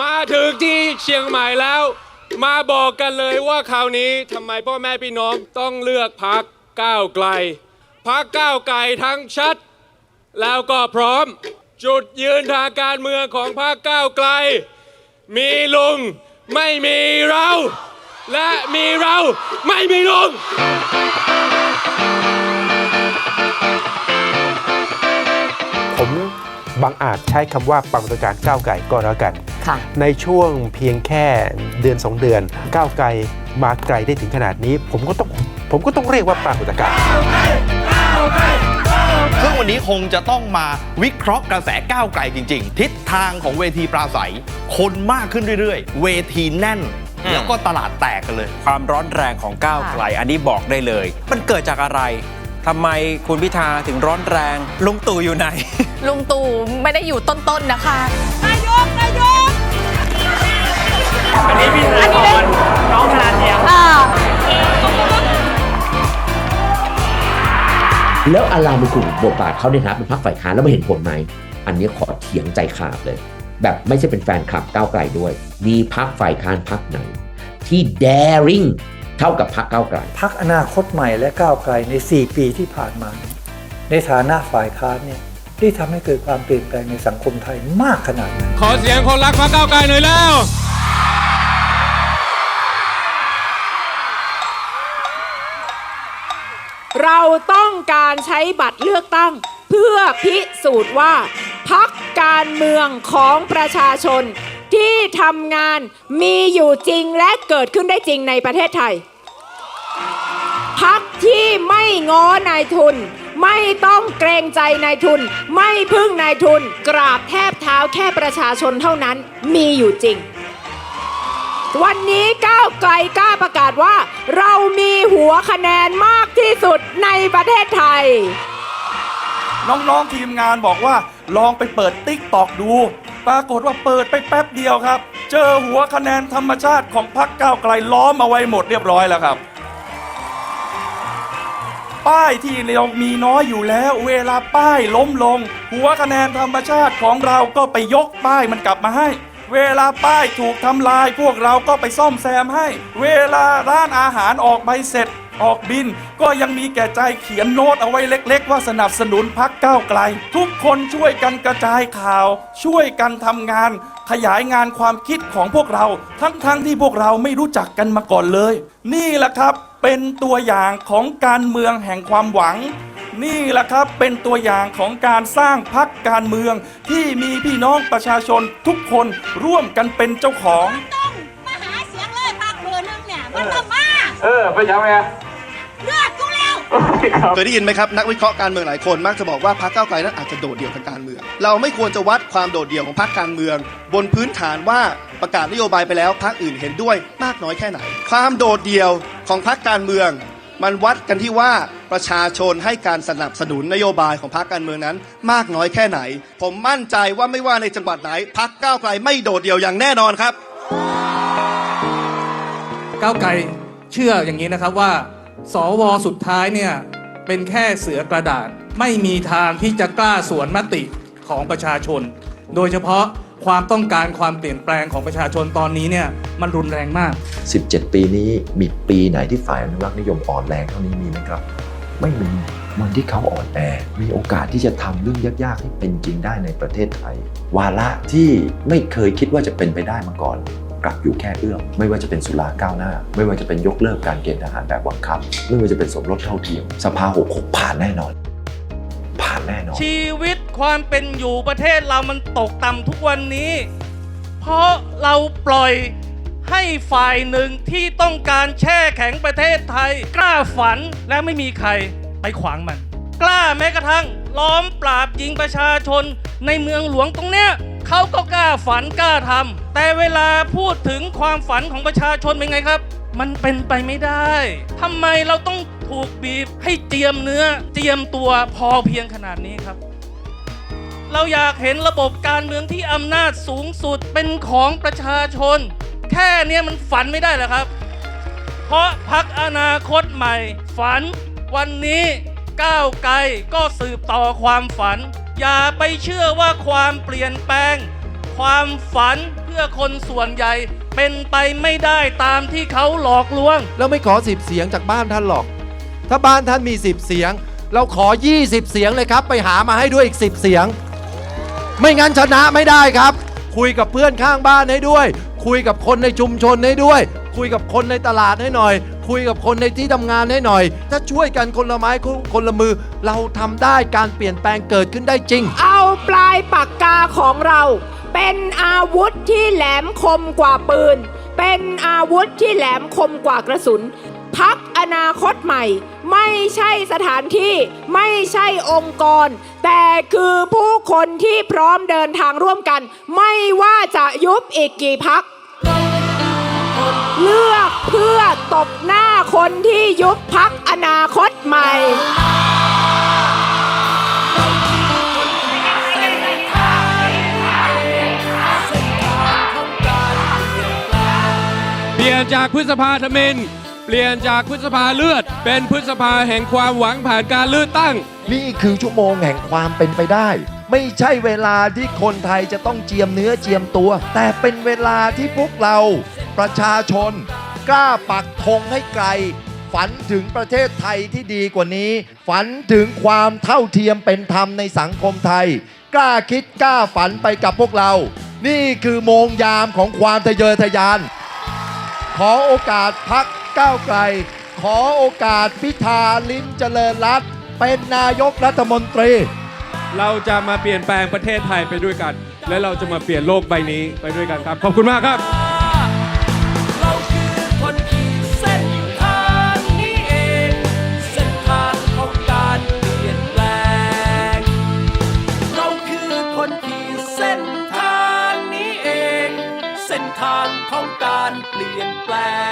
มาถึงที่เชียงใหม่แล้ว มาบอกกันเลยว่าคราวนี้ทำไมพ่อแม่พี่น้องต้องเลือกพักก้าวไกลพักก้าวไกลทั้งชัด แล้วก็พร้อม จุดยืนทางการเมืองของพรรคก้าวไกล มีลุงไม่มีเรา และมีเราไม่มีลุงผมบางอาจใช้คำว่าปรากฏการณ์ก้าวไกลก็แล้วกัน ในช่วงเพียงแค่เดือน 2 เดือน ก้าวไกลมาไกลได้ถึงขนาดนี้ ผมก็ต้องผมก็ต้องเรียกว่าปรากฏการณ์ซึ่งวันนี้คงจะต้องมาวิเคราะห์กระแสก้าวไกลจริง ๆ ทิศทางของเวทีปราศัย คนมากขึ้นเรื่อยๆ เวทีแน่นแล้วก็ตลาดแตกกันเลย ความร้อนแรงของก้าวไกล อันนี้บอกได้เลย มันเกิดจากอะไรทำไมคุณพิธาถึงร้อนแรง ลุงตู่อยู่ไหน ลุงตู่ไม่ได้อยู่ต้นๆนะคะ แล้วอารามเป็นกลุ่มบทบาทเขาเนี่ยนะเป็นพรรคฝ่ายค้านแล้วไม่เห็นผลไหม อันนี้ขอเถียงใจขาดเลย แบบไม่ใช่เป็นแฟนคลับก้าวไกลด้วย มีพรรคฝ่ายค้านพรรคไหน ที่ daring เท่ากับพรรคก้าวไกลพักอนาคตใหม่และก้าวไกลใน 4 ปีที่ผ่านมา ในฐานะฝ่ายค้านเนี่ยได้ทำให้เกิดความเปลี่ยนแปลงในสังคมไทยมากขนาดไหนขอเสียงคนรักพรรคก้าวไกลหน่อยแล้ว เราต้องการใช้บัตรเลือกตั้ง เพื่อพิสูจน์ว่าพักการเมืองของประชาชน ที่ทำงานมีอยู่จริงและเกิดขึ้นได้จริงในประเทศไทย พักที่ไม่ง้อนายทุน ไม่ต้องเกรงใจนายทุน ไม่พึ่งนายทุน กราบแทบเท้าแค่ประชาชนเท่านั้นมีอยู่จริง วันนี้ก้าวไกลกล้าประกาศว่า เรามีหัวคะแนนมากที่สุดในประเทศไทย น้องๆทีมงานบอกว่า ลองไปเปิดติ๊กตอกดู ปรากฏว่าเปิดไปแป๊บเดียวครับ เจอหัวคะแนนธรรมชาติของพรรคก้าวไกลล้อมเอาไว้หมดเรียบร้อยแล้วครับ ป้ายที่เรามีน้อยอยู่แล้ว เวลาป้ายล้มลง หัวคะแนนธรรมชาติของเราก็ไปยกป้ายมันกลับมาให้ เวลาป้ายถูกทำลายพวกเราก็ไปซ่อมแซมให้ เวลาร้านอาหารออกใบเสร็จออกบินก็ยังมีแก่ใจเขียนโน้ตเอาไว้เล็ก ๆ ว่าสนับสนุนพักก้าวไกล ทุกคนช่วยกันกระจายข่าว ช่วยกันทำงาน ขยายงานความคิดของพวกเรา ทั้งๆที่พวกเราไม่รู้จักกันมาก่อนเลย นี่แหละครับเป็นตัวอย่างของการเมืองแห่งความหวัง นี่แหละครับเป็นตัวอย่างของการสร้างพักการเมือง ที่มีพี่น้องประชาชนทุกคนร่วมกันเป็นเจ้าของ ต้องมาหาเสียงเลยพักเบอร์หนึงเนี่ยมันต้องมาเออไปยังไงเลือกกูแล้วเคยได้ยินไหมครับ นักวิเคราะห์การเมืองหลายคนมักจะบอกว่าพรรคก้าวไกลนั้นอาจจะโดดเดี่ยวทางการเมือง เราไม่ควรจะวัดความโดดเดี่ยวของพรรคการเมือง บนพื้นฐานว่าประกาศนโยบายไปแล้วพรรคอื่นเห็นด้วยมากน้อยแค่ไหน ความโดดเดี่ยวของพรรคการเมือง มันวัดกันที่ว่าประชาชนให้การสนับสนุนนโยบายของพรรคการเมืองนั้น มากน้อยแค่ไหน ผมมั่นใจว่าไม่ว่าในจังหวัดไหนพรรคก้าวไกลไม่โดดเดี่ยวอย่างแน่นอนครับ ก้าวไกลเชื่ออย่างนี้นะครับว่า สวสุดท้ายเนี่ยเป็นแค่เสือกระดาษไม่มีทางที่จะกล้าสวนมติของประชาชน โดยเฉพาะ ความต้องการความเปลี่ยนแปลงของประชาชนตอนนี้เนี่ยมันรุนแรงมาก 17 ปีนี้มีปีไหนที่ฝ่ายอนุรักษ์นิยมอ่อนแรงเท่านี้มีไหมครับ ไม่มีวันที่เขาอ่อนแอ มีโอกาสที่จะทำเรื่องยากๆให้เป็นจริงได้ในประเทศไทย วาระที่ไม่เคยคิดว่าจะเป็นไปได้มาก่อน กลับอยู่แค่เอื้อมไม่ว่าจะเป็นสุราก้าวหน้า ไม่ว่าจะเป็นยกเลิกการเกณฑ์ทหารแบบบังคับ ไม่ว่าจะเป็นสมรสเท่าเทียม สภาหกหกผ่านแน่นอน ผ่านแน่นอน ชีวิต ความเป็นอยู่ประเทศเรามันตกต่ำทุกวันนี้ เพราะเราปล่อยให้ฝ่ายหนึ่งที่ต้องการแช่แข็งประเทศไทย กล้าฝันและไม่มีใครไปขวางมัน กล้าแม้กระทั่ง ล้อมปราบยิงประชาชนในเมืองหลวงตรงเนี้ยเขาก็กล้าฝันกล้าทำแต่เวลาพูดถึงความฝันของประชาชนเป็นไงครับ มันเป็นไปไม่ได้ทำไมเราต้องถูกบีบให้เจียมเนื้อ เจียมตัวพอเพียงขนาดนี้ครับ เราอยากเห็นระบบการเมืองที่อำนาจสูงสุดเป็นของประชาชน แค่เนี้ยมันฝันไม่ได้เหรอครับ เพราะพักอนาคตใหม่ ฝัน วันนี้ก้าวไกลก็สืบต่อความฝัน อย่าไปเชื่อว่าความเปลี่ยนแปลง ความฝันเพื่อคนส่วนใหญ่ เป็นไปไม่ได้ตามที่เขาหลอกลวงเราไม่ขอ10เสียงจากบ้านท่านหรอก ถ้าบ้านท่านมี10เสียง เราขอ 20 เสียงเลยครับ ไปหามาให้ด้วยอีก 10 เสียง ไม่งั้นชนะไม่ได้ครับ คุยกับเพื่อนข้างบ้านให้ด้วย คุยกับคนในชุมชนให้ด้วย คุยกับคนในตลาดให้หน่อย คุยกับคนในที่ทำงานให้หน่อย ถ้าช่วยกันคนละไม้คนละมือ เราทำได้การเปลี่ยนแปลงเกิดขึ้นได้จริง เอาปลายปากกาของเรา เป็นอาวุธที่แหลมคมกว่าปืน เป็นอาวุธที่แหลมคมกว่ากระสุน พักอนาคตใหม่ ไม่ใช่สถานที่ ไม่ใช่องค์กร แต่คือผู้คนที่พร้อมเดินทางร่วมกัน ไม่ว่าจะยุบอีกกี่พัก เลือกเพื่อตบหน้าคนที่ยุบพักอนาคตใหม่ เปลี่ยนจากพฤษภาธมิน เปลี่ยนจากพฤษภาเลือด เป็นพฤษภาแห่งความหวังผ่านการเลือกตั้ง นี่คือชั่วโมงแห่งความเป็นไปได้ ไม่ใช่เวลาที่คนไทยจะต้องเจียมเนื้อเจียมตัว แต่เป็นเวลาที่พวกเราประชาชน กล้าปักธงให้ไกล ฝันถึงประเทศไทยที่ดีกว่านี้ ฝันถึงความเท่าเทียมเป็นธรรมในสังคมไทย กล้าคิดกล้าฝันไปกับพวกเรา นี่คือโมงยามของความทะเยอทะยาน ขอโอกาสพัก ก้าวไกล ขอโอกาสพิธาลิ้มเจริญรัตน์เป็นนายกรัฐมนตรี เราจะมาเปลี่ยนแปลงประเทศไทยไปด้วยกัน และเราจะมาเปลี่ยนโลกใบนี้ไปด้วยกันครับ ขอบคุณมากครับ เราคือคนขีดเส้นทางนี้เอง เส้นทางของการเปลี่ยนแปลง เราคือคนขีดเส้นทางนี้เอง เส้นทางของการเปลี่ยนแปลง